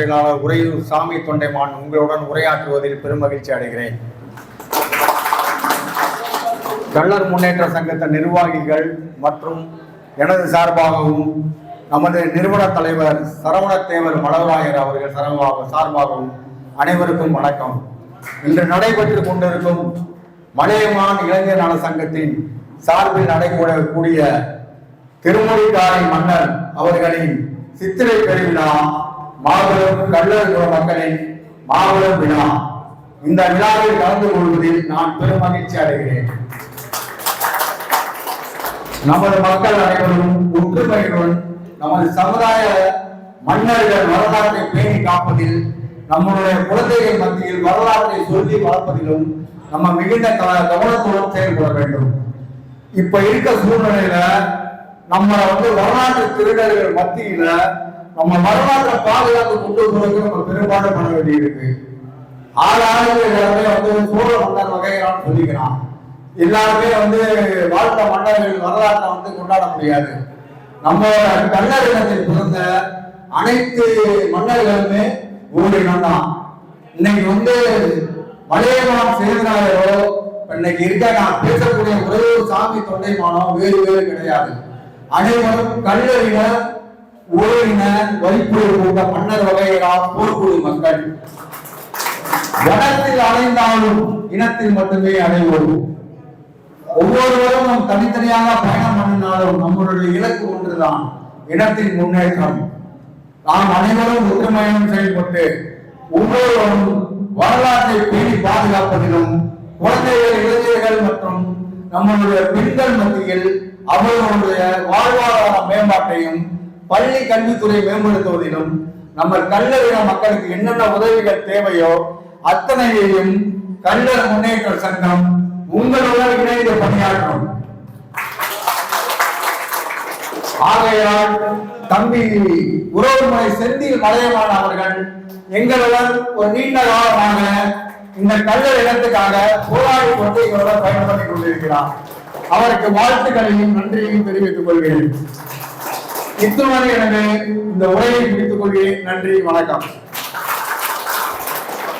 செயலாளர் உறையூர் சாமி தொண்டைமான் உங்களுடன் உரையாற்றுவதில் பெருமகிழ்ச்சி அடைகிறேன். கள்ளர் முன்னேற்ற சங்கத்தின் நிர்வாகிகள் மற்றும் எனது சார்பாகவும் நமது நிறுவன தலைவர் சரவணத்தேவர் மலவராயர் அவர்கள் சரவாக சார்பாகவும் அனைவருக்கும் வணக்கம். இன்று நடைபெற்றுக் கொண்டிருக்கும் மலையமான் இளைஞர் நல சங்கத்தின் சார்பில் நடைபெறக்கூடிய திருமொழிக்காரை மன்னர் அவர்களின் சித்திரை பெருவிழா மாபெரும் கள்ளர் மக்களின் மாபெரும் விழா. இந்த விழாவில் கலந்து கொள்வதில் நான் பெரும் மகிழ்ச்சி அடைகிறேன். நமது மக்கள் அனைவரும் ஒற்றுமையுடன் நமது சமுதாய மன்னர்கள் வரலாற்றை பேணி காப்பதில் நம்முடைய குழந்தைகள் மத்தியில் வரலாற்றை சொல்லி வளர்ப்பதிலும் நம்ம மிகுந்த கவனத்துடன் செயல்பட வேண்டும். இப்ப இருக்க சூழ்நிலையில நம்ம வந்து வரலாற்று திருடர்கள் மத்தியில நம்ம வரலாற்றை பாதுகாத்து கொண்டு போறதுக்கு நம்ம பெரும்பாடு பண்ண வேண்டியிருக்கு. ஆளாளுக்கு எல்லாருமே வந்து சோழ மன்னர் வகைகளான்னு சொல்லிக்கிறான். எல்லாருமே வந்து வாழ்ந்த மன்னர்கள் வரலாற்றை வந்து கொண்டாட முடியாது. நம்ம கள்ளர் இனத்தில் பிறந்த அனைத்து மன்னர்களுமே ஒரு இனம் தான் இன்னைக்கு வந்து மலையமான் சேர்ந்தாரோ இன்னைக்கு இருக்க நான் பேசக்கூடிய ஒரே ஒரு சாமி தொண்டைமானோ வேறு வேறு கிடையாது. அனைவரும் கல்லறின ஊரின வைப்பு கொண்ட மன்னர் வகைகளா மக்கள் வனத்தில் அலைந்தாலும் இனத்தில் மட்டுமே அடைவோம் ஒவ்வொருவரும் நம் தனித்தனியாக பயணம் பண்ணினாலும் நம்மளுடைய இலக்கு ஒன்றுதான் இனத்தின் முன்னேற்றம். நாம் அனைவரும் ஒற்றுமையுடன் செயல்பட்டு ஒவ்வொருவரும் வரலாற்றை பேணி பாதுகாப்பதிலும் குழந்தைகள் இளைஞர்கள் மற்றும் நம்மளுடைய பெண்கள் மத்தியில் அவர்களுடைய வாழ்வாதார மேம்பாட்டையும் பள்ளி கல்வித்துறை மேம்படுத்துவதிலும் நம்ம கல்லறின மக்களுக்கு என்னென்ன உதவிகள் தேவையோ அத்தனையையும் கல்லர் முன்னேற்ற சங்கம் உங்களுடன் இணைந்து பணியாற்றும். ஆகையால் தம்பி உறவுமுறை செந்தில் மலையமான் அவர்கள் எங்களுடன் ஒரு நீண்ட காலமாக இந்த கல்லர் இடத்துக்காக போராடி கொண்டு இவருடன் பயன்படுத்திக் கொண்டிருக்கிறார். அவருக்கு வாழ்த்துக்களையும் நன்றியையும் தெரிவித்துக் கொள்கிறேன். இத்துடன் எனக்கு இந்த உரையை முடித்துக் கொள்கிறேன். நன்றி வணக்கம்.